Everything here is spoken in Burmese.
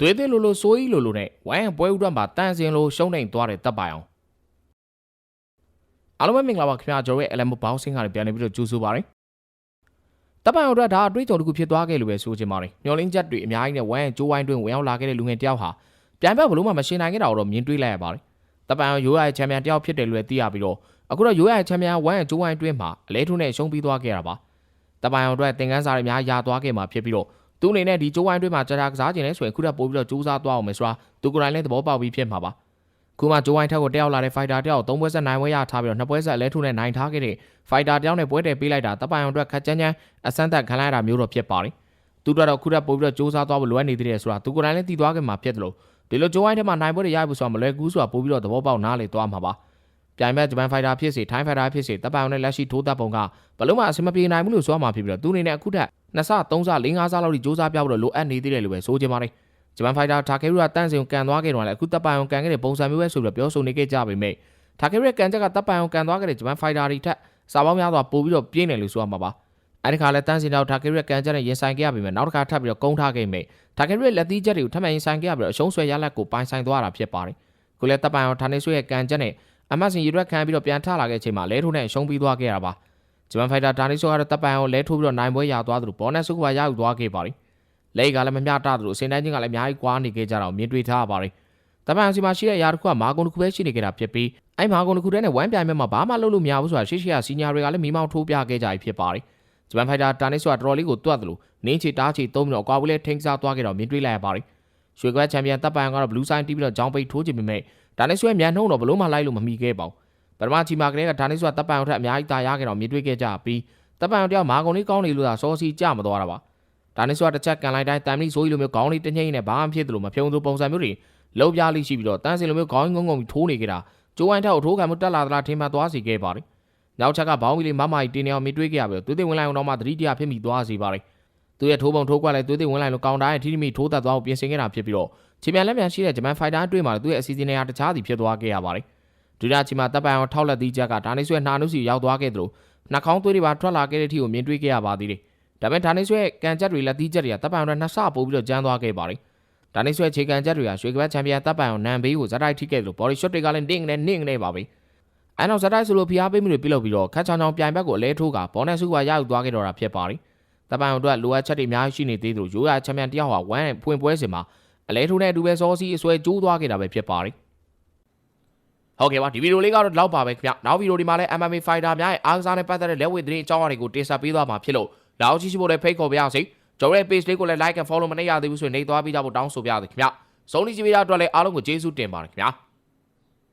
သွေးသွေးလိုလိုစိုးကြီးလိုလိုနဲ့ဝိုင်းပွဲဥတွက်မှာတန်စင်လိုရှုံးနေသွားတဲ့တပ်ပိုင်အောင်အားလုံးပဲမင်္ဂလာပါခင်ဗျာကျွန်တော်ရဲ့ LM Bouncing ကနေပြန်နေပြီးတော့ကြိုဆိုပါရစေတပ်ပိုင်အောင်အတွက်ဒါအတွေ့အကြုံတစ်ခုဖြစ်သွားခဲ့လို့ပဲဆိုချင်ပါတယ်မျောလင်းချက်တွေအများကြီးနဲ့ဝိုင်းကျိုးဝိုင်းတွင်းဝင်ရောက်လာခဲ့တဲ့လူငယ်တယောက်ဟာပြန်ပြဘလို့မှမရှင်းနိုင်ခဲ့တာတော့မြင်တွေ့လိုက်ရပါတယ်တပ်ပိုင်အောင်ရိုးရရဲ့ချန်ပီယံတယောက်ဖြစ်တယ်လို့လည်းသိရပြီးတော့အခုတော့ရိုးရရဲ့ချန်ပီယံဝိုင်းကျိုးဝိုင်းတွင်းမှာအလဲထုံးနဲ့ရှုံးပြီးသွားခဲ့တာပါတပ်ပိုင်အောင်အတွက်သင်ခန်းစာတွေအများကြီးရသွားခဲ့မှာဖြစ်ပြီးတော့ သူအနေနဲ့ဒီကျိုးဝိုင်းတွင်းမှာကြာကြာကစားခြင်းလဲဆိုရင်ခုထပ်ပို့ပြီးတော့စူးစမ်းသွားအောင်မယ်ဆိုတာသူကိုယ်တိုင်လည်းသဘောပေါက်ပြီးဖြစ်မှာပါခုမှကျိုးဝိုင်းထက်ကိုတက်ရောက်လာတဲ့ fighter တယောက်သုံးပွဲဆက်နိုင်ပွဲရထားပြီးတော့နှစ်ပွဲဆက်လဲထုနဲ့နိုင်ထားခဲ့တဲ့ fighter တယောက်နဲ့ပွဲတယ်ပေးလိုက်တာတပ်ပိုင်အောင်အတွက်ခက်ချမ်းချမ်းအဆန်းသက်ခံလိုက်ရတာမျိုးတော့ဖြစ်ပါတယ်သူတို့တော့ခုထပ်ပို့ပြီးတော့စူးစမ်းသွားဖို့လိုအပ်နေသေးတယ်ဆိုတာသူကိုယ်တိုင်လည်းသိသွားခဲ့မှာဖြစ်တယ်လို့ဒီလိုကျိုးဝိုင်းထဲမှာနိုင်ပွဲတွေရဖို့ဆိုတာမလွယ်ကူဆိုတာပို့ပြီးတော့သဘောပေါက်နားလေသွားမှာပါပြိုင်မဲ့ဂျပန်ဖိုက်တာဖြစ်စေထိုင်းဖိုက်တာဖြစ်စေတပ်ပိုင်အောင်နဲ့လက်ရှိထိုးတပ်ပုံကဘလို့မှအဆင်မပြေနိုင်ဘူးလို့ဆိုရမှာဖြစ်ပြီးတော့သူအနေနဲ့အခုထက် နှစ်ဆသုံးဆလေးငါးဆလောက်ထိစူးစမ်းပြဖို့လိုအပ်နေသေးတယ်လို့ပဲဆိုချင်ပါတယ်ဂျပန်ဖိုက်တာတာကေရူကတန့်စင်ကိုကန်သွားခဲ့တော့လည်းအခုတပ်ပိုင်အောင်ကန်ခဲ့တဲ့ပုံစံမျိုးပဲဆိုပြီးတော့ပြောဆိုနေခဲ့ကြပေမဲ့တာကေရူရဲ့ကန်ချက်ကတပ်ပိုင်အောင်ကန်သွားခဲ့တဲ့ဂျပန်ဖိုက်တာတွေထက်စာပေါင်းများစွာပို့ပြီးတော့ပြင်းတယ်လို့ဆိုရမှာပါအဲဒီခါလဲတန်းစင်တော့တာကေရူရဲ့ကန်ချက်နဲ့ရင်ဆိုင်ခဲ့ရပေမဲ့နောက်တစ်ခါထပ်ပြီးတော့ကုန်းထားခဲ့မိတာကေရူရဲ့လက်သီးချက်တွေကိုထပ်မံရင်ဆိုင်ခဲ့ရပြီးတော့အရှုံးဆွဲရလက်ကိုပိုင်ဆိုင်သွားတာဖြစ်ပါတယ်ခုလဲတပ်ပိုင်အောင်ဌာနေဆွေရဲ့ကန်ချက်နဲ့အမတ်စင်ရရွက်ခံပြီးတော့ပြန်ထလာခဲ့ချိန်မှာလဲထိုးနဲ့ရှုံးပြီးသွားခဲ့ရတာပါ ဂျပန်ဖိုက်တာဌာနေဆွေကတော့တပ်ပိုင်အောင်လဲထိုးပြီးတော့နိုင်ပွဲရသွားသလိုဘောနက်ဆုကပါရယူသွားခဲ့ပါတယ်လဲကလည်းမမျှတသလိုအစင်တိုင်းချင်းကလည်းအများကြီးကွာနေခဲ့ကြတော့မြင်တွေ့ထားရပါတယ်တပ်ပိုင်အောင်စီမှာရှိတဲ့အရာတစ်ခုကမာကွန်တစ်ခုပဲရှိနေကြတာဖြစ်ပြီးအဲ့မာကွန်တစ်ခုတည်းနဲ့ဝမ်းပြိုင်မဲ့မှာဘာမှလုပ်လို့မရဘူးဆိုတာရှေ့ရှေ့ကစီနီယာတွေကလည်းမိမောင်းထိုးပြခဲ့ကြပြီဖြစ်ပါတယ်ဂျပန်ဖိုက်တာတာနစ်ဆိုတာတော်တော်လေးကိုတွတ်တယ်လို့နင်းချီတားချီသုံးပြီးတော့အကွာဝေးလေးထိန်းစားသွားခဲ့တော့မြင်တွေ့လိုက်ရပါတယ်ရွှေကွဲချန်ပီယံတပ်ပိုင်ကတော့ဘလူးဆိုင်တီးပြီးတော့ဂျောင်းပိတ်ထိုးချင်ပေမဲ့ဒါနစ်ဆွဲမြန်နှုံတော့ဘလို့မှလိုက်လို့မမီခဲ့ပါဘူး ပထမချီမာကလေးကဒါနစ်ဆွဲတပ်ပိုင်အောင်ထက်အများကြီးတာရခဲ့တော့မြင်တွေ့ခဲ့ကြပြီးတပ်ပိုင်အောင်တယောက်မာကုန်လေးကောင်းနေလို့သာစောစီကြမသွားတာပါဒါနစ်ဆွဲတစ်ချက်ကန်လိုက်တိုင်းတမ်လီဆိုကြီးလိုမျိုးကောင်းလေးတညိမ့်နဲ့ဘာမှဖြစ်တယ်လို့မဖြုံသူပုံစံမျိုးတွေလုံးပြလိရှိပြီးတော့တန်းစင်လိုမျိုးခေါင်းငုံငုံပြီးထိုးနေကြတာကျိုးဝိုင်းထက်ကိုထိုးခံမှုတက်လာသလားထင်မှသွားစီခဲ့ပါတယ်နောက်ချက်ကဘောင်းကြီးလေးမမကြီးတင်းနေအောင်မြင်တွေ့ခဲ့ရပြီးသွေးသိဝင်လိုက်အောင်တော့မှသတိတရားဖြစ်မိသွားစီပါတယ်သူရဲ့ထိုးပုံထိုးကွက်လည်းသွေးသိဝင်လိုက်လို့ကောင်တာရဲ့ထိထိမိထိုးသက်သွားဖို့ပြင်ဆင်ခဲ့တာဖြစ်ပြီးတော့ချီပြန်လက်ပြန်ရှိတဲ့ဂျပန်ဖိုက်တာတွေ့မှာသူ့ရဲ့အစီအစဉ်တွေကတခြားစီဖြစ်သွားခဲ့ရပါတယ် ဒုတိယချီမှာတပ်ပိုင်အောင်ထောက်လက်သီးချက်ကဒါနေဆွဲနှာနုစီရောက်သွားခဲ့သလိုနှာခေါင်းသွေးတွေပါထွက်လာခဲ့တဲ့အထိကိုမြင်တွေ့ခဲ့ရပါသေးတယ်ဒါပေမဲ့ဒါနေဆွဲကန်ချက်တွေလက်သီးချက်တွေကတပ်ပိုင်အောင်နှစ်ဆပို့ပြီးတော့ကျန်းသွားခဲ့ပါတယ်ဒါနေဆွဲခြေကန်ချက်တွေကရွှေကပတ်ချန်ပီယံတပ်ပိုင်အောင်နန်ဘေးကိုဇက်တိုက်ထိခဲ့သလို body shot တွေကလည်းနင့်နေနင့်နေပါပဲအဲနောက်ဇက်တိုက်ဆိုလိုဖိအားပေးမှုတွေပြုလုပ်ပြီးတော့ခတ်ချောင်းချောင်းပြိုင်ဘက်ကိုအလဲထိုးကဘောနက်စုကရယူသွားခဲ့တော့တာဖြစ်ပါတယ်။တပန်တို့ကလိုအပ်ချက်တွေအများကြီးရှိနေသေးသလိုရိုးရချန်ပီယံတယောက်ဟာဝမ်းဖွင့်ပွဲစဉ်မှာအလဲထိုးနဲ့အတူပဲစောစီအဆွဲကျိုးသွားခဲ့တာပဲဖြစ်ပါတယ်။ ဟုတ်ကဲ့ပါဒီဗီဒီယိုလေးကတော့ဒီလောက်ပါပဲခင်ဗျ။နောက်ဗီဒီယိုဒီမှာလည်း MMA fighter များရဲ့အားကစားနဲ့ပတ်သက်တဲ့လက်ဝဲသတင်းအကြောင်းအရာတွေကိုတင်ဆက်ပေးသွားမှာဖြစ်လို့လောက်ကြည့်ရှိဖို့လည်းဖိတ်ခေါ်ပါရစေ။ကျွန်တော်ရဲ့ page လေးကိုလည်း like and follow မနေရသေးဘူးဆိုရင်နေသွားပြီးကြဖို့တောင်းဆိုပါရစေခင်ဗျ။ဆုံးဖြတ်ကြည့်ပေးတဲ့အတွက်လည်းအားလုံးကိုကျေးဇူးတင်ပါတယ်ခင်ဗျာ။